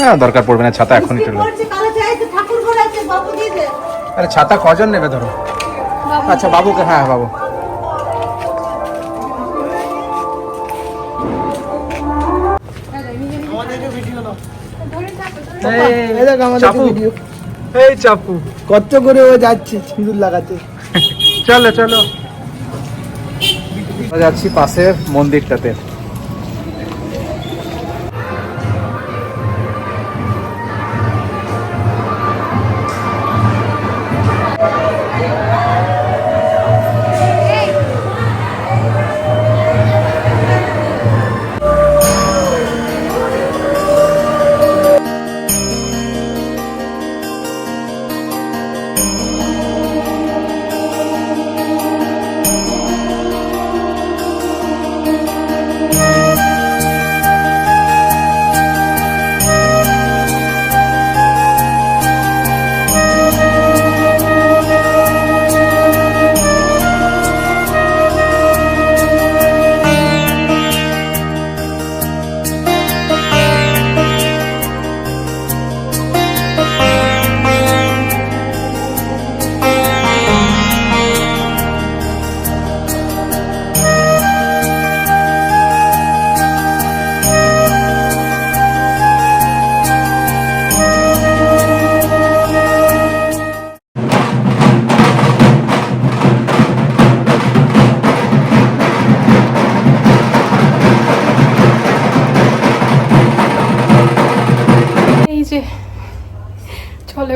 না দরকার পড়বে না ছাতা এখনই চলো ঠাকুর ঘর আছে বাবু দিয়ে দে। আরে ছাতা কজন নেবে ধরো? আচ্ছা বাবুকে হ্যাঁ বাবু। এই দেখ আমাদের চাপু। ভিডিও এই চাপু। কত করে ও যাচ্ছে সিঁদুর লাগাতে। চলো চলো। যাচ্ছি পাশের মন্দিরটাতে।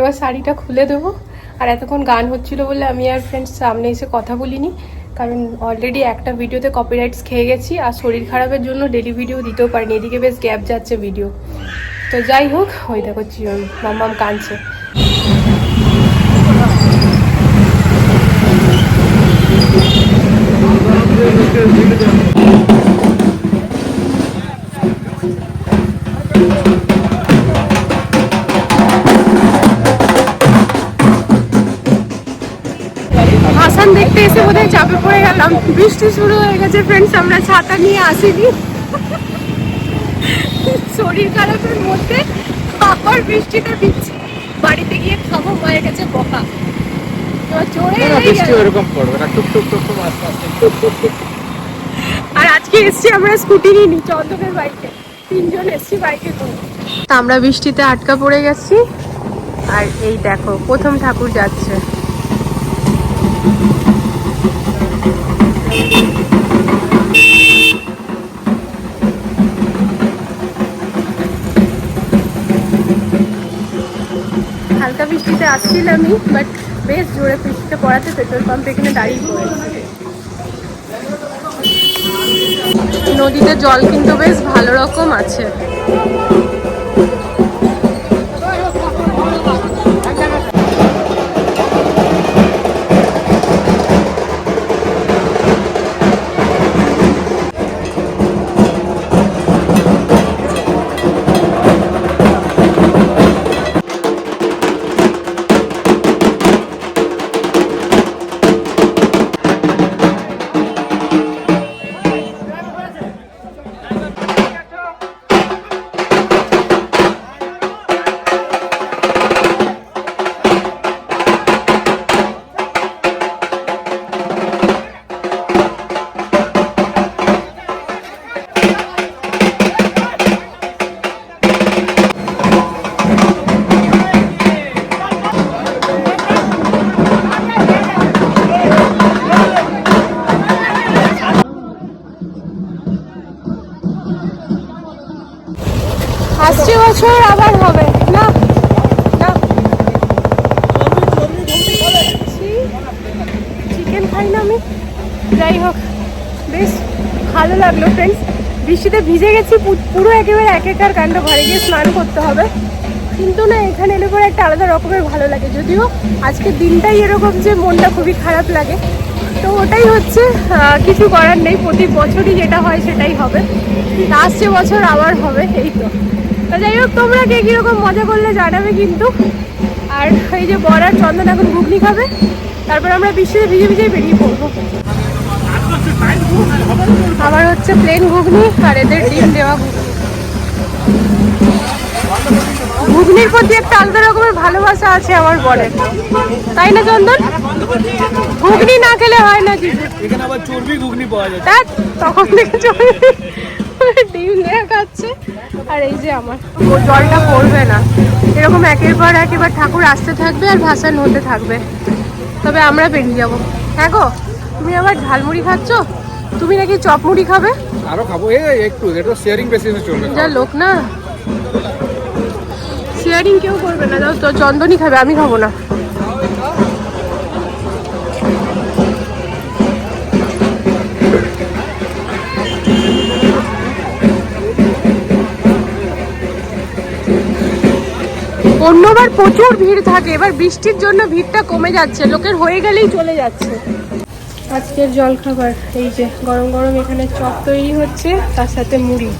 এবার শাড়িটা খুলে দেবো। আর এতক্ষণ গান হচ্ছিল বলে আমি আর ফ্রেন্ডস সামনে এসে কথা বলিনি। কারণ অলরেডি একটা ভিডিওতে কপিরাইটস খেয়ে গেছি আর শরীর খারাপের জন্য ডেলি ভিডিও দিতেও পারিনি। এদিকে বেশ গ্যাপ যাচ্ছে ভিডিও তো যাই হোক, ওই দেখো মাম্মাম কাঁদছে। এসে বোধহয় চাপে পড়ে গেলাম। বৃষ্টি শুরু হয়ে গেছে ফ্রেন্ডস আমরা ছাতা নিয়ে আসিনি। শরীর খারাপের মধ্যে আবার বৃষ্টিতে ভিজছি বাড়িতে গিয়ে খাব হয়ে গেছে বকা আর আজকে এসছি আমরা স্কুটি নিয়ে নি চন্দনের বাইকে। তিনজন এসছি বাইকে করে। আমরা বৃষ্টিতে আটকা পড়ে গেছি। আর এই দেখো প্রথম ঠাকুর যাচ্ছে। হালকা বৃষ্টিতে আসছিলামই বাট বেশ জোরে বৃষ্টিতে পড়াতে পেট্রোল পাম্প এখানে দাঁড়িয়ে পড়েছে। নদীতে জল কিন্তু বেশ ভালো রকম আছে। আবার হবে। না। না। চিকেন খাই না আমি। যাই হোক, বেশ ভালো লাগল ফ্রেন্ডস বৃষ্টিতে ভিজে গেছি পুরো একেবারে এক একার কাণ্ড। ঘরে গিয়ে স্নান করতে হবে। কিন্তু না, এখানে এলে পরে একটা আলাদা রকমের ভালো লাগে। যদিও আজকের দিনটাই এরকম যে মনটা খুবই খারাপ লাগে। তো ওটাই হচ্ছে কিছু করার নেই। প্রতি বছরই যেটা হয় সেটাই হবে। আসছে বছর, আবার হবে, এই তো। তো যাই হোক তোমরা কে কীরকম মজা করলে জানাবে কিন্তু। আর এই যে বড়ার চন্দন এখন ঘুগনি খাবে তারপর আমরা বৃষ্টিতে ভিজে ভিজে বেরিয়ে পড়ব। আবার হচ্ছে প্লেন ঘুগনি আর এদের ডিম দেওয়া ঘুগনি। ঘুগনির প্রতি একটা আলাদা রকমের ভালোবাসা আছে আমার বরের। তাই না চন্দন? ঘুগনি না খেলে হয় না কিছু চর্বি তখন থেকে চলে ডিম দেয়া খাচ্ছে। আর এই যে আমার। ও জলটা পড়বে না। এরকম একের পর এক এবার ঠাকুর আসতে থাকবে আর ভাসান হতে থাকবে। তবে আমরা বেরিয়ে যাব। হ্যাঁ গো তুমি আবার ঝালমুড়ি খাচ্ছ? তুমি নাকি চপ মুড়ি খাবে? আরও খাব। এই একটু এটা শেয়ারিং বেসিসে চলবে। যা লোক না। শেয়ারিং কেউ করবে না। তো চন্দনই খাবে আমি খাব না। অন্যবার প্রচুর ভিড় থাকে এবার বৃষ্টির জন্য ভিড়টা কমে যাচ্ছে লোকের হয়ে গেলেই চলে যাচ্ছে। আজকের জলখাবার এই যে গরম গরম এখানে চপ তৈরি হচ্ছে তার সাথে মুড়ি।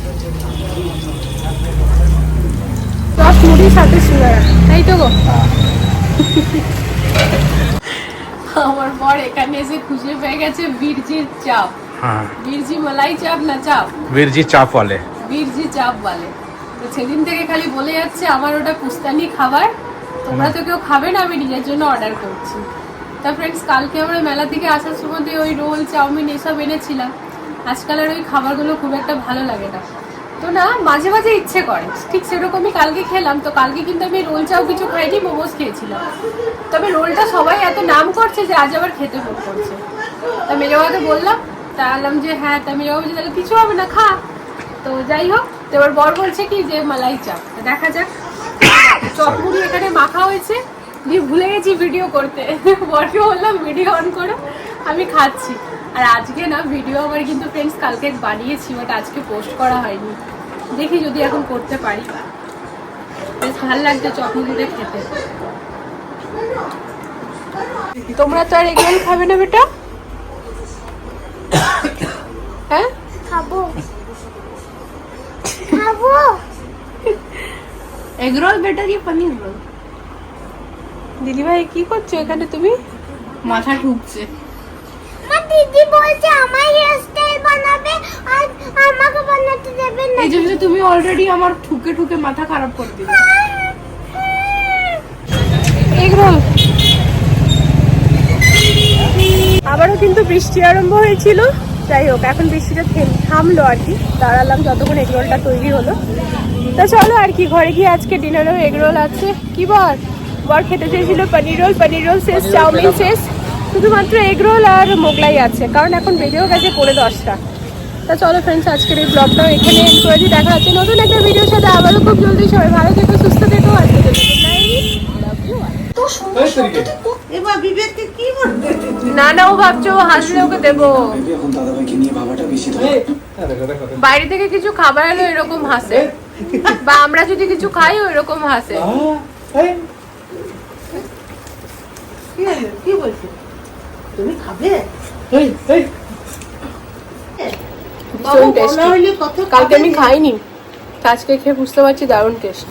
চপ মুড়ির সাথে সিঙ্গারা তাই তো গো? আমার বর এখানে এসে খুঁজে পেয়ে গেছে বীরজির চাপ। হ্যাঁ। বীরজি মালাই চাপ না চাপ? বীরজি চাপ বলে। বীরজি চাপ বলে। সেদিন থেকে খালি বলে যাচ্ছে আমার ওটা পুস্তানি খাবার তোমরা তো কেউ খাবে না আমি নিজের জন্য অর্ডার করছি। তা ফ্রেন্ডস কালকে আমরা মেলা থেকে আসার সময় ওই রোল চাউমিন এসব এনেছিলাম। আজকাল আর ওই খাবারগুলো খুব একটা ভালো লাগে না। তো না মাঝে মাঝে ইচ্ছে করে। ঠিক সেরকমই কালকে খেলাম তো কালকে কিন্তু আমি রোল চাও কিছু খাইনি মোমোজ খেয়েছিলাম। তবে রোলটা সবাই এত নাম করছে যে আজ আবার খেতে মন করছে। তা মেজবাকে বললাম তা বললাম যে হ্যাঁ তা মেজবা বলছে তাহলে কিছু হবে না খা। তো যাই হোক তো এবার বর বলছে কি যে মালাই চাপ দেখা যাক। চপমুড়ি এখানে মাখা হয়েছে। দিয়ে ভুলে গেছি ভিডিও করতে। বরকে বললাম ভিডিও অন করো। আমি খাচ্ছি। আর আজকে না ভিডিও আমার কিন্তু ফ্রেন্ডস কালকে বানিয়েছি বাট আজকে পোস্ট করা হয়নি। দেখি যদি এখন করতে পারি। বেশ ভালো লাগছে চপমুড়িটা খেতে। তোমরা তো আর এগুলো খাবে না বেটা? হ্যাঁ? খাব। এগ রোল বেটার কি পনির রোল? দিদি ভাই কি করছ এখানে তুমি? মাথা ঢুকছে। মা দিদি বলছে আমার হেয়ার স্টাইল বানাবে আর আমাকে বানাতে দেবে না। এই জন্য তুমি অলরেডি আমার ঠুকে ঠুকে মাথা খারাপ করে দিলে। এগ রোল আবারও কিন্তু বৃষ্টি আরম্ভ হয়েছিল। যাই হোক এখন বৃষ্টিটা থেম- থামলো আর কি। দাঁড়ালাম যতক্ষণ এগ রোলটা তৈরি হলো। তা চলো আর কি ঘরে গিয়ে আজকে ডিনারেও এগ রোল আছে। কি বল? বর খেতে চেয়েছিল পনির রোল পনির রোল শেষ চাউমিন শেষ। শুধুমাত্র এগ রোল আর মোগলাই আছে কারণ এখন বেজেও গেছে পড়ে দশটা। তা চলো ফ্রেন্ডস আজকের এই ব্লগটাও এখানে এন্ড করে দিই। দেখা হচ্ছে নতুন একটা ভিডিওর সাথে। আবারও খুব জলদি সবাই ভালো থেকো সুস্থ থেকো আজকে এবার বিবেককে কি বলবে? না না ও ভাবছ ও হাসলে ওকে দেবো। দাদাভাইকে নিয়ে ভাবাটা বেশি তো বাইরে থেকে কিছু খাবার এলো এরকম হাসে। বা আমরা যদি কিছু খাই এরকম হাসে। কি বলছে? তুমি খাবে? কালকে আমি খাইনি। আজকে খেয়ে বুঝতে পারছি দারুণ টেস্ট